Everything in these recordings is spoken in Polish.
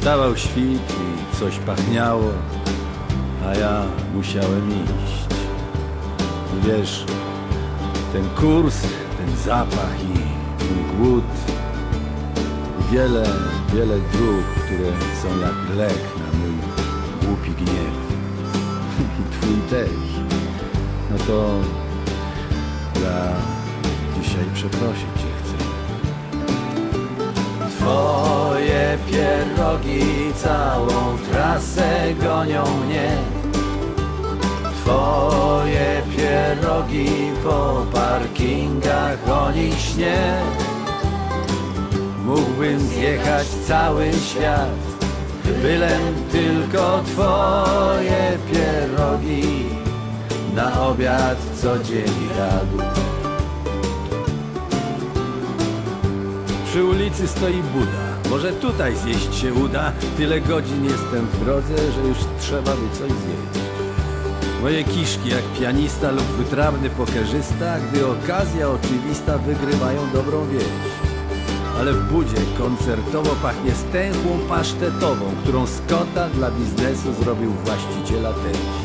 Wstawał świt i coś pachniało, a ja musiałem iść. I wiesz, ten kurs, ten zapach i ten głód, i wiele, wiele dróg, które są jak lek na mój głupi gniew. I twój też. No to ja dzisiaj przeprosić cię chcę. Twoje pierogi całą trasę gonią mnie. Twoje pierogi po parkingach goni śnie. Mógłbym zjechać cały świat Bylem tylko twoje pierogi Na obiad co dzień jadł. Przy ulicy stoi Buda. Może tutaj zjeść się uda. Tyle godzin jestem w drodze, że już trzeba by coś zjeść. Moje kiszki jak pianista lub wytrawny pokerzysta, gdy okazja oczywista wygrywają dobrą wieść. Ale w budzie koncertowo pachnie stęchłą pasztetową, którą Scotta dla biznesu zrobił właściciela teść.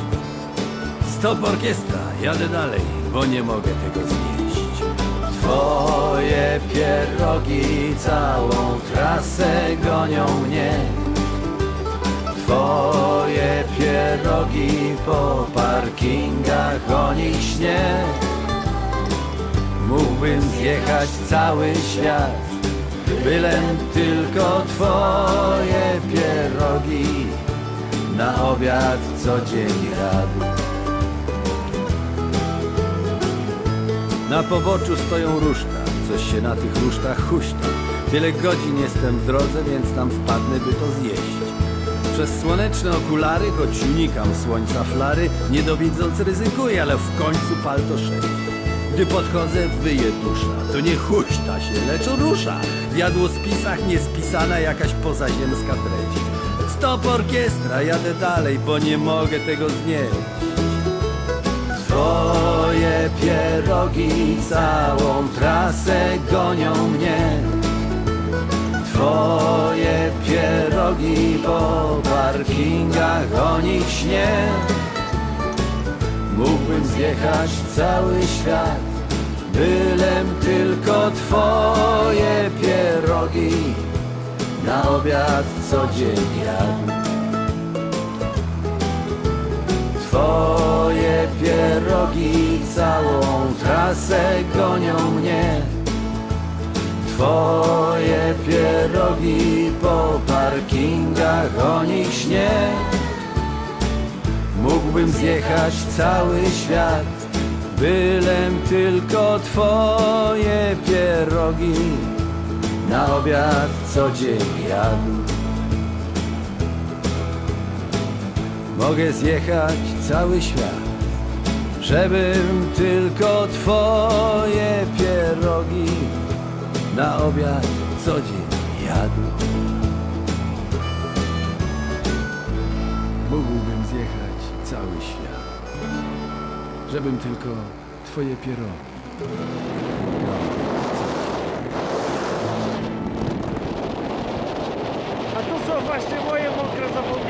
Stop orkiestra, jadę dalej, bo nie mogę tego znieść. Twoje pierogi całą trasę gonią mnie. Twoje pierogi po parkingach goni śnie. Mógłbym zjechać cały świat Bylem tylko twoje pierogi Na obiad co dzień jadł. Na poboczu stoją ruszta, coś się na tych rusztach huśta. Tyle godzin jestem w drodze, więc tam wpadnę, by to zjeść. Przez słoneczne okulary, choć unikam słońca flary, nie dowidząc ryzykuję, ale w końcu palto sześć. Gdy podchodzę, wyje dusza. To nie huśta się, lecz rusza. W jadłospisach niespisana jakaś pozaziemska treść. Stop orkiestra, jadę dalej, bo nie mogę tego znieść. Twoje pierogi całą trasę gonią mnie. Twoje pierogi po parkingach o nich śnie. Mógłbym zjechać cały świat Bylem tylko twoje pierogi Na obiad co dzień jadł Twoje pierogi całą trasę gonią mnie. Twoje pierogi po parkingach o nich śnie. Mógłbym zjechać cały świat Bylem tylko twoje pierogi Na obiad co dzień jadł. Mogę zjechać cały świat, żebym tylko twoje pierogi na obiad co dzień jadł. Mógłbym zjechać cały świat, żebym tylko twoje pierogi A tu są właśnie moje mokre zapomniane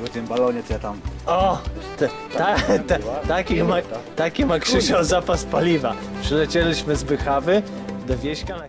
Dlatego w tym balonie to ja tam... O! Te, ta, ta, taki, ma, taki ma Krzysiu zapas paliwa. Przylecieliśmy z Bychawy do Wieśka